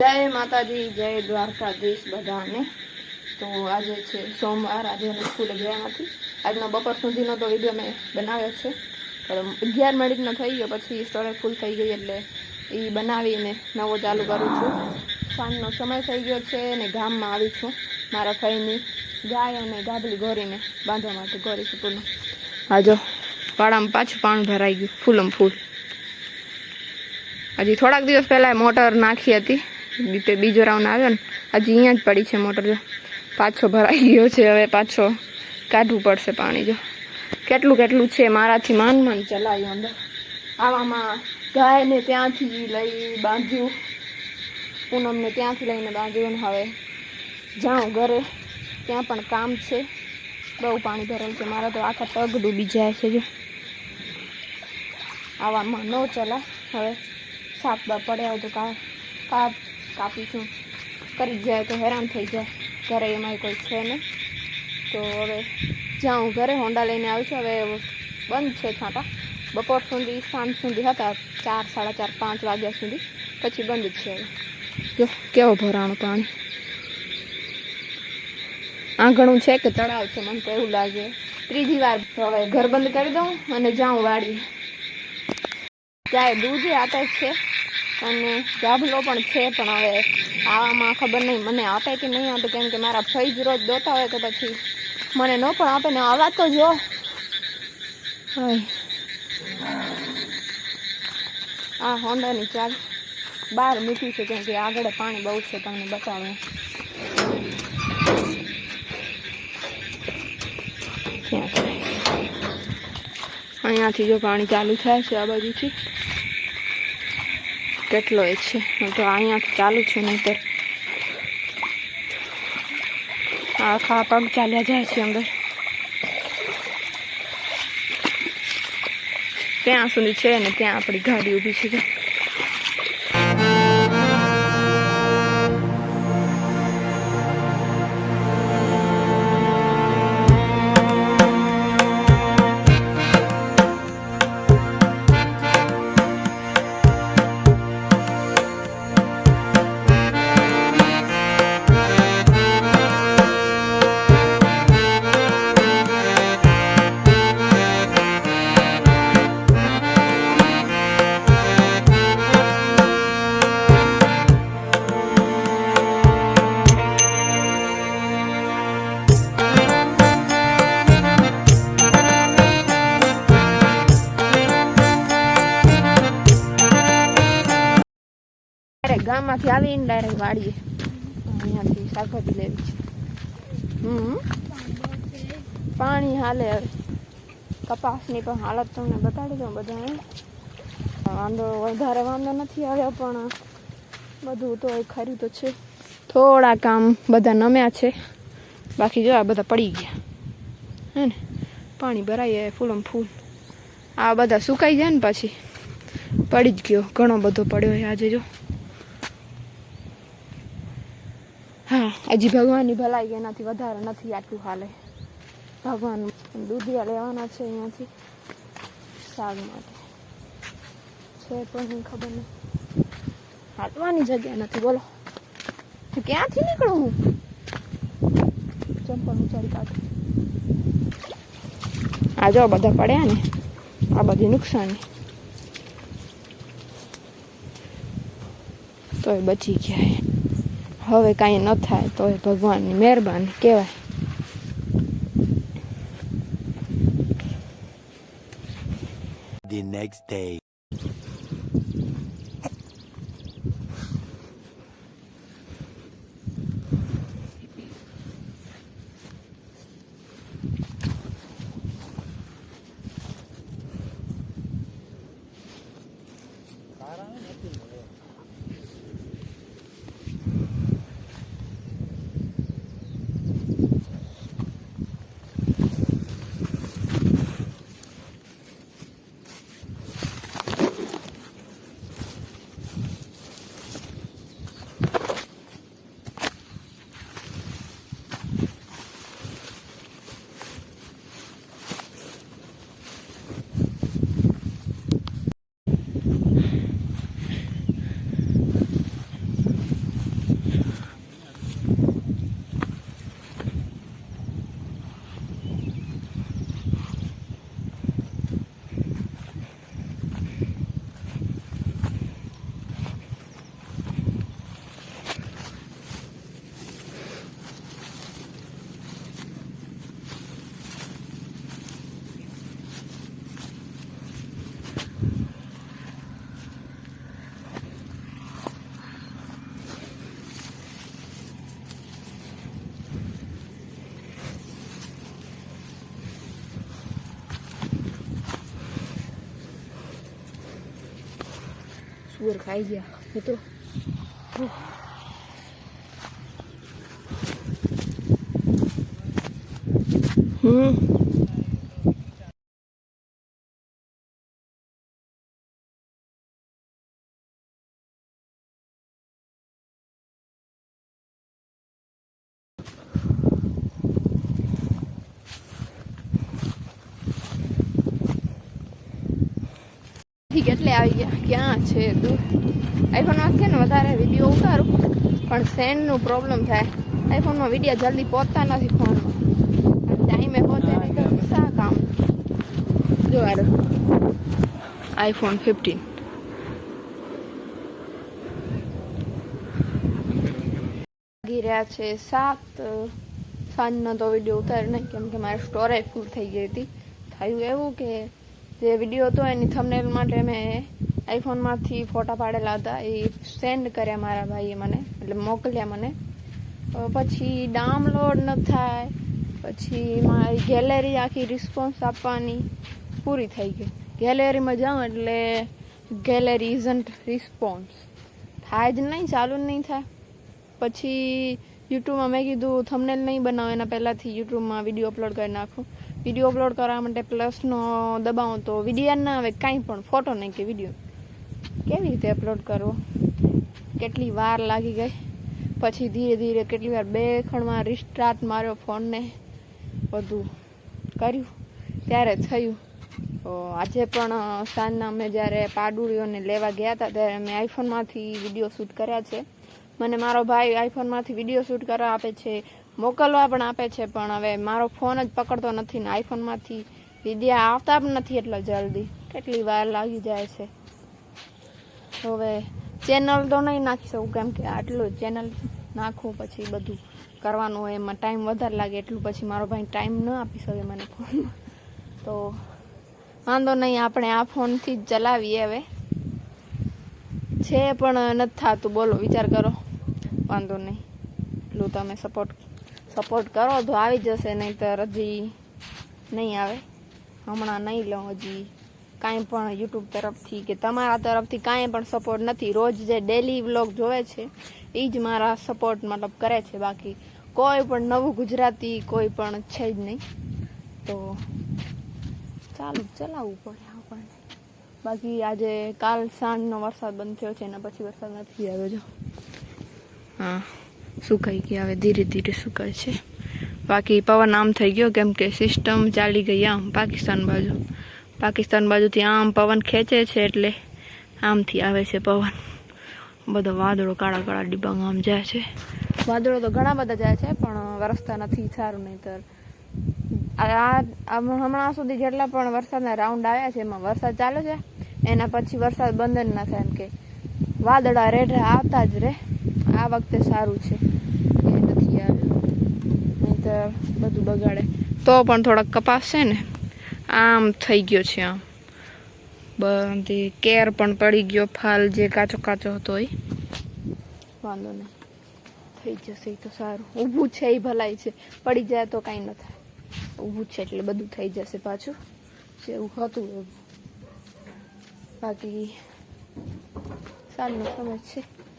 જય માતાજી, જય દ્વારકાધીશ બધાને. તો આજે છે સોમવાર, આજે અમે સ્કૂલે ગયા નથી. આજનો બપોર સુધીનો તો વીડિયો મેં બનાવ્યો છે. પણ અગિયાર મિનિટનો થઈ ગયો, પછી સ્ટોરેજ ફૂલ થઈ ગઈ એટલે એ બનાવીને નવો ચાલુ કરું છું. સાંજનો સમય થઈ ગયો છે અને ગામમાં આવી છું. મારા ભાઈની ગાય અને ગાબલી ગોરીને બાંધવા માટે ગોરી છું આ જો પાડામાં પાછું પાણી ભરાઈ ગયું, ફૂલમ ફૂલ. હજી થોડાક દિવસ પહેલાં મોટર નાખી હતી. બીતે બીજો રાઉન્ડ આવ્યો ને, હજી અહીંયા જ પડી છે મોટર જો. પાછો ભરાઈ ગયો છે, હવે પાછો કાઢવું પડશે પાણી જો. કેટલું કેટલું છે મારાથી માન માન ચલાવ્યું અંદર. આવામાં ગાયને ત્યાંથી લઈ બાંધ્યું. પૂનમને ત્યાંથી લઈને બાંધ્યું ને હવે જાઉં ઘરે. ત્યાં પણ કામ છે. બહુ પાણી ભરેલું છે. મારા તો આખા પગ ડૂબી જાય છે જો. આવામાં ન ચલાય. હવે સાપ બા પડ્યા હોય તો કાપ કાપીશું કરી જાય તો હેરાન થઈ જાય. ઘરે એમાંય કોઈ છે નહીં. તો હવે જાઉં ઘરે, હોન્ડા લઈને આવું છું. હવે બંધ છે છાંટા. બપોર સુધી, સાંજ સુધી હતા. ચાર, સાડા ચાર, પાંચ વાગ્યા સુધી. પછી બંધ છે હવે. જો, કેવો ભરાણું પાણી. આંગણું છે કે તળાવ છે? મને તો એવું લાગે. ત્રીજી વાર હવે ઘર બંધ કરી દઉં અને જાઉં વાડી ચાય દૂધ આતે છે? અને ગાભલો પણ છે, પણ હવે આવામાં ખબર નહીં. મને આપે કે નહીં આપે, કેમ કે મારા જ રોજ દોતા હોય તો પછી મને ન પણ આપે, ને આવા તો જો. આ હોન્ડાની ચાલ બહાર મૂકી છે, કેમ કે આગળ પાણી બહુ છે, તમને બતાવે. અહીંયાથી જો પાણી ચાલુ થાય છે, આ બાજુથી. કેટલો એ છે. હું તો અહીંયા ચાલુ છું, નહીંતર આખા પગ ચાલ્યા જાય છે અંદર. ત્યાં સુધી છે ને ત્યાં આપણી ગાડી ઊભી છે. ડાયરેક્ટ ગામમાંથી આવીને ડાયરેક્ટ વાળીએ. અહીંયાથી શાકભાજી લેવી છે. હમ. પાણી હાલે કપાસની પણ હાલત તમને બતાડી દઉં બધાને. વાંધો, વધારે વાંધો નથી આવ્યો, પણ બધું તો ખરું તો છે. થોડા કામ બધા નમ્યા છે. બાકી જો આ બધા પડી ગયા. હે ને? પાણી ભરાય ફૂલમ ફૂલ. આ બધા સુકાઈ જાય ને પછી. પડી જ ગયો. ઘણો બધો પડ્યો છે આજે જો. હજી ભગવાનની ભલાઈ એનાથી વધારે નથી આટલું હાલે. ભગવાન દૂધિયા લેવાના છે અહીંયાથી શાક માટે. છે પણ ખબર નહીં. હાલવાની જગ્યા નથી, બોલો. ક્યાંથી નીકળું હું? ચંપલ ઉચારી કાઢું. આ જો બધા પડ્યા ને, આ બધી નુકસાની. તો એ બચી ગયા હવે કાંઈ ન થાય તો એ ભગવાનની મહેરબાની કહેવાય The next day. સુર ખાઈ ગયા મિત્રો હમથી કેટલે આવી ગયા. ક્યાં છે દૂર આઈફોનમાં છે ને વધારે વીડિયો ઉતારું. પણ સેન્ડનું પ્રોબ્લેમ થાય. આઈફોનમાં વીડિયો જલ્દી પહોંચતા નથી ફોનમાં ટાઈમે પહોંચે નહીં તો શા કામ? જો આઈફોન ફિફ્ટીન રહ્યા છે સાત. સાંજનો તો વીડિયો ઉતાર નહીં કેમ કે મારે સ્ટોરેજ ફૂલ થઈ ગઈ હતી. થયું એવું કે જે વીડિયો હતો એની થંબનેલ માટે મેં આઈફોનમાંથી ફોટા પાડેલા હતા. એ સેન્ડ કર્યા મારા ભાઈએ મને, એટલે મોકલ્યા મને. પછી ડાઉનલોડ ન થાય, પછી મારી ગેલેરી આખી રિસ્પોન્સ આપવાની પૂરી થઈ ગઈ. ગેલેરીમાં જાઉં એટલે ગેલેરી ઇઝન્ટ રિસ્પોન્સ થાય જ નહીં, ચાલુ જ નહીં થાય. પછી યુટ્યુબમાં મેં કીધું થંબનેલ નહીં બનાવો, એના પહેલાંથી યુટ્યુબમાં વીડિયો અપલોડ કરી નાખું. વીડિયો અપલોડ કરવા માટે પ્લસનો દબાવું તો વીડિયો ના આવે, કાંઈ પણ ફોટો નહીં કે વીડિયો કેવી રીતે અપલોડ કરવો? કેટલી વાર લાગી ગઈ? પછી ધીરે ધીરે કેટલી વાર, બે ખણમાં રિસ્ટાર્ટ માર્યો ફોનને. બધું કર્યું. ત્યારે થયું. તો આજે પણ સાંજના અમે જ્યારે પાડુડીઓને લેવા ગયા હતા, ત્યારે મેં આઈફોનમાંથી વીડિયો શૂટ કર્યા છે. મને મારો ભાઈ આઈફોનમાંથી વીડિયો શૂટ કરવા આપે છે. મોકલવા પણ આપે છે, પણ હવે મારો ફોન જ પકડતો નથી ને આઈફોનમાંથી વીડિયો આવતા પણ નથી એટલો જલ્દી. કેટલી વાર લાગી જાય છે. હવે ચેનલ તો નહીં નાખી શકું કેમ કે આટલું ચેનલ નાખવું પછી બધું કરવાનું હોય એમાં ટાઈમ વધારે લાગે, એટલું પછી મારો ભાઈ ટાઈમ ન આપી શકે મને ફોનમાં તો વાંધો નહીં, આપણે આ ફોનથી જ ચલાવીએ હવે. છે પણ નથી થતું, બોલો વિચાર કરો. વાંધો નહીં. એટલું તમે સપોર્ટ સપોર્ટ કરો, તો આવી જશે, નહીંતર હજી નહીં આવે. હમણાં નહીં લઉં, હજી કાંઈ પણ યુટ્યુબ તરફથી કે તમારા તરફથી કાંઈ પણ સપોર્ટ નથી. રોજ જે ડેલી વ્લોગ જોવે છે એ જ મારા સપોર્ટ મતલબ કરે છે. બાકી કોઈ પણ નવું ગુજરાતી કોઈ પણ છે જ નહીં. તો ચાલુ ચલાવવું પડે આપણને. બાકી આજે કાલ સાંજનો વરસાદ બંધ થયો છે, એના પછી વરસાદ નથી આવ્યો, જો. હા. સુકાઈ ગયા. હવે ધીરે ધીરે સુકાય છે બાકી પવન આમ થઈ ગયો કેમ કે સિસ્ટમ ચાલી ગઈ આમ પાકિસ્તાન બાજુ. પાકિસ્તાન બાજુથી આમ પવન ખેંચે છે એટલે આમથી આવે છે પવન. બધો વાદળો કાળા કાળા ડિબાંગ આમ જાય છે. વાદળો તો ઘણા બધા જાય છે, પણ વરસતા નથી, સારું નહીંતર. આ હમણાં સુધી જેટલા પણ વરસાદના રાઉન્ડ આવ્યા છે, એમાં વરસાદ ચાલે છે. એના પછી વરસાદ બંધ જ ના થાય એમ કે. વાદળા રેઢા આવતા જ રહે આ વખતે સારું છે. બધું બગાડે. તો પણ થોડાક કપાસ છે ને, આમ થઈ ગયો છે આમ. બધી કેર પણ પડી ગયો, ફાલ જે કાચો કાચો હતો એ. વાંધો નહીં. થઈ જશે તો સારું. ઊભું છે એ ભલાઈ છે. પડી જાય તો કાંઈ ન થાય. ઊભું છે એટલે બધું થઈ જશે પાછું. જેવું હતું એવું. બાકી સારું સમજ છે.